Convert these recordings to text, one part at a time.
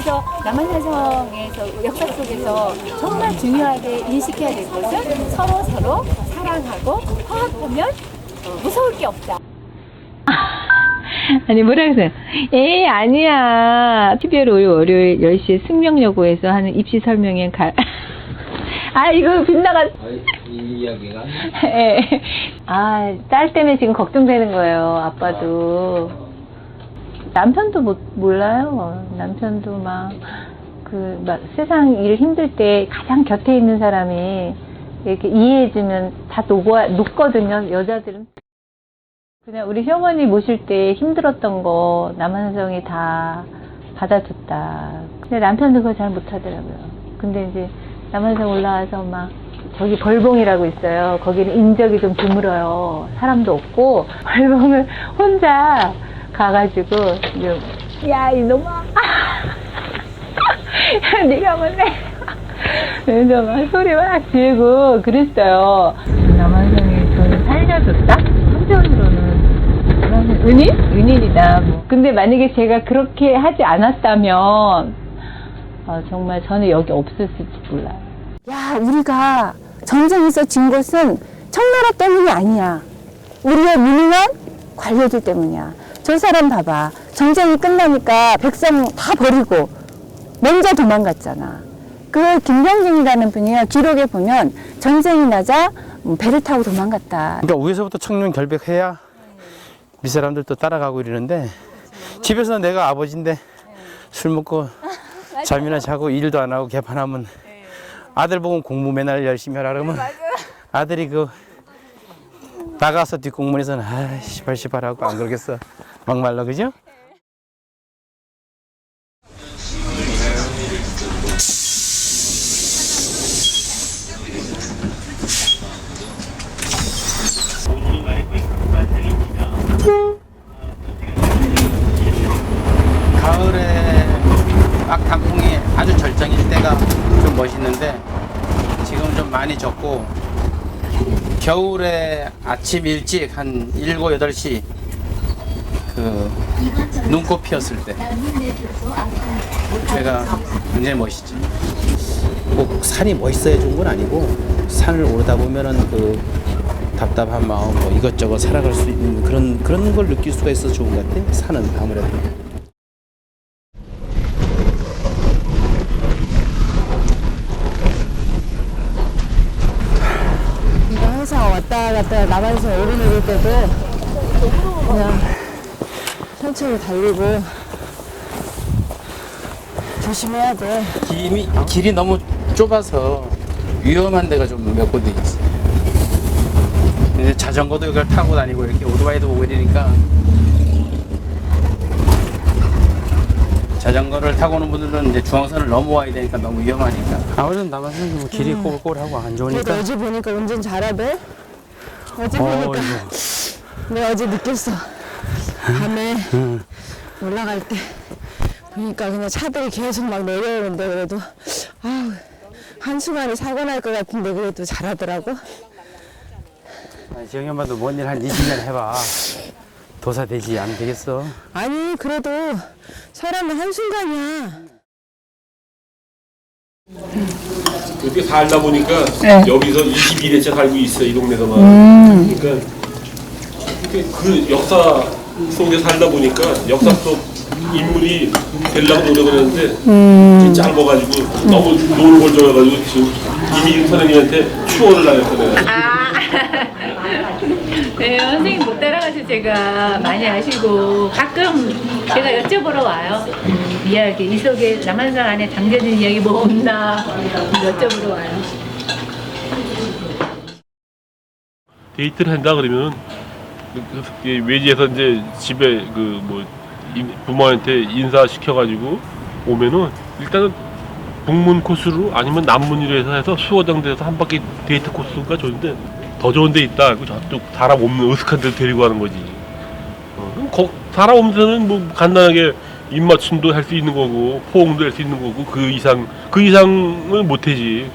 그래서 남한산성에서 역사 속에서 정말 중요하게 인식해야 될 것은 서로 서로 사랑하고 화합하면 어, 무서울 게 없다. 아니 뭐라 그러세요? 에 아니야. 12월 5일 월요일 10시에 승명여고에서 하는 입시 설명회 갈. 아 이거 빗나가. 아이, 이 이야기가 예. 아, 딸 때문에 지금 걱정되는 거예요, 아빠도. 남편도 못, 몰라요. 남편도 막, 그, 막, 세상 일 힘들 때 가장 곁에 있는 사람이 이렇게 이해해주면 다 녹아, 녹거든요, 여자들은. 그냥 우리 시어머니 모실 때 힘들었던 거 남한성이 다 받아줬다. 근데 남편도 그거 잘 못하더라고요. 근데 이제 남한성 올라와서 막 저기 벌봉이라고 있어요. 거기는 인적이 좀 드물어요. 사람도 없고 벌봉을 혼자 가가지고 이제 야 이놈아 네가 뭔데 그래서 막 소리 막 지르고 그랬어요. 남한성이 저를 살려줬다? 한편으로는 그러면 은인? 은인이다. 뭐. 근데 만약에 제가 그렇게 하지 않았다면 어, 정말 저는 여기 없었을지 몰라요. 야, 우리가 전쟁에서 진 것은 청나라 때문이 아니야. 우리의 무능한 관료들 때문이야. 저 사람 봐봐. 전쟁이 끝나니까 백성 다 버리고 먼저 도망갔잖아. 그 김병진이라는 분이요. 기록에 보면 전쟁이 나자 음, 배를 타고 도망갔다. 그러니까 위에서부터 청년 결백해야 밑사람들도 따라가고 이러는데 집에서 내가 아버지인데 술 먹고 잠이나 자고 일도 안 하고 개판하면 아들 보고 공부 맨날 열심히 하라 그러면 아들이 그 나가서 뒷공문에서는 아 시발 시발 하고 안 그러겠어 막말라 그죠? 가을에 막 단풍이 아주 절정일 때가 좀 멋있는데 지금 좀 많이 적고 겨울에 아침 일찍 한 7, 8시 그 눈꽃 피었을 때 제가 굉장히 멋있죠. 꼭 산이 멋있어야 좋은 건 아니고 산을 오르다 보면은 그 답답한 마음 뭐 이것저것 살아갈 수 있는 그런 그런 걸 느낄 수가 있어 서 좋은 것 같아. 산은 아무래도. 항상 왔다 갔다 나가서 오르내릴 때도 그냥 천천히 달리고 조심해야 돼. 길이, 길이 너무 좁아서 위험한 데가 좀 몇 군데 있어요. 이제 자전거도 이걸 타고 다니고 이렇게 오토바이도 오고 이러니까 자전거를 타고 오는 분들은 이제 중앙선을 넘어와야 되니까 너무 위험하니까 아무래도 남아서 뭐 길이 꼬불꼬불하고 안 그래도 좋으니까 어제 보니까 운전 잘하대. 어제 어, 보니까 이거. 내가 어제 느꼈어. 밤에 올라갈 때 보니까 그냥 차들이 계속 막 내려오는데 그래도 아우 한순간에 사고 날 것 같은데 그래도 잘하더라고. 아, 지영이 엄마도 뭔 일 한 20년 해봐 도사 되지 안 되겠어 아니 그래도 사람은 한순간이야. 이렇게 살다 보니까 여기서 22년째 살고 있어 이 동네에서만. 그러니까 이렇게 그 역사 속에 살다 보니까 역사 속 인물이 되려고 노력을 했는데 짧아가지고 너무 노골적이가지고 지금 이미진 선생님한테 추월을 당했어 내가. 네, 선생님 못 따라가서 제가 많이 아시고 가끔 제가 여쭤보러 와요. 음, 이야기, 이 속에 남한산 안에 담겨진 이야기 뭐 없나 여쭤보러 와요. 데이트를 한다 그러면 그 외지에서 이제 집에 그 뭐 부모한테 인사 시켜가지고 오면은 일단은 북문 코스로 아니면 남문으로 해서 해서 수어장대에서 한 바퀴 데이트 코스가 좋은데 더 좋은 데 있다. 그 저쪽 사람 없는 어색한 데를 데리고 가는 거지. 어, 거, 사람 없는 데는 뭐 간단하게 입맞춤도 할 수 있는 거고 포옹도 할 수 있는 거고 그 이상 그 이상을 못하지.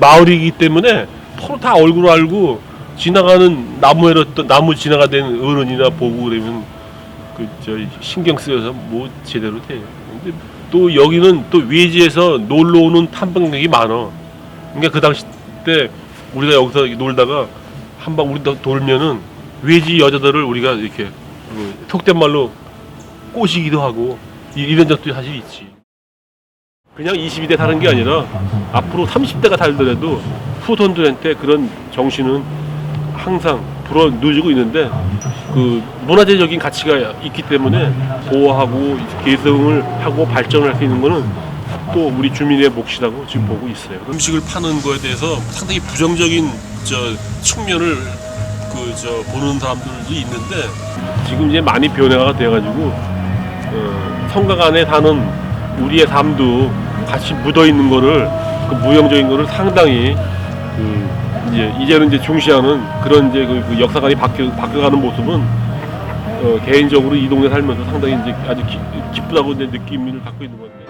마을이기 때문에 서로 다 얼굴 알고 지나가는 나무에로 또 나무 지나가는 어른이나 보고 그러면 그 저 신경 쓰여서 뭐 제대로 돼. 근데 또 여기는 또 외지에서 놀러 오는 탐방객이 많아. 그러니까 그 당시 때 우리가 여기서 놀다가 한방 우리 도- 돌면은 외지 여자들을 우리가 이렇게 그 속된 말로 꼬시기도 하고 이- 이런 적도 사실 있지. 그냥 22대 사는 게 아니라 앞으로 30대가 살더라도 후손들한테 그런 정신은 항상 불어 누지고 있는데 그 문화재적인 가치가 있기 때문에 보호하고 개성을 하고 발전할 수 있는 거는 또 우리 주민의 몫이라고 지금 보고 있어요. 음식을 파는 거에 대해서 상당히 부정적인 저 측면을 그 저 보는 사람들도 있는데 지금 이제 많이 변화가 돼가지고 어, 성곽 안에 사는 우리의 삶도 같이 묻어 있는 거를 그 무형적인 거를 상당히 그 이제 이제는 이제 중시하는 그런 이제 그, 그 역사관이 바뀌어 바뀌어가는 모습은 어, 개인적으로 이 동네 살면서 상당히 이제 아주 기, 기쁘다고 이제 느낌을 갖고 있는 건데.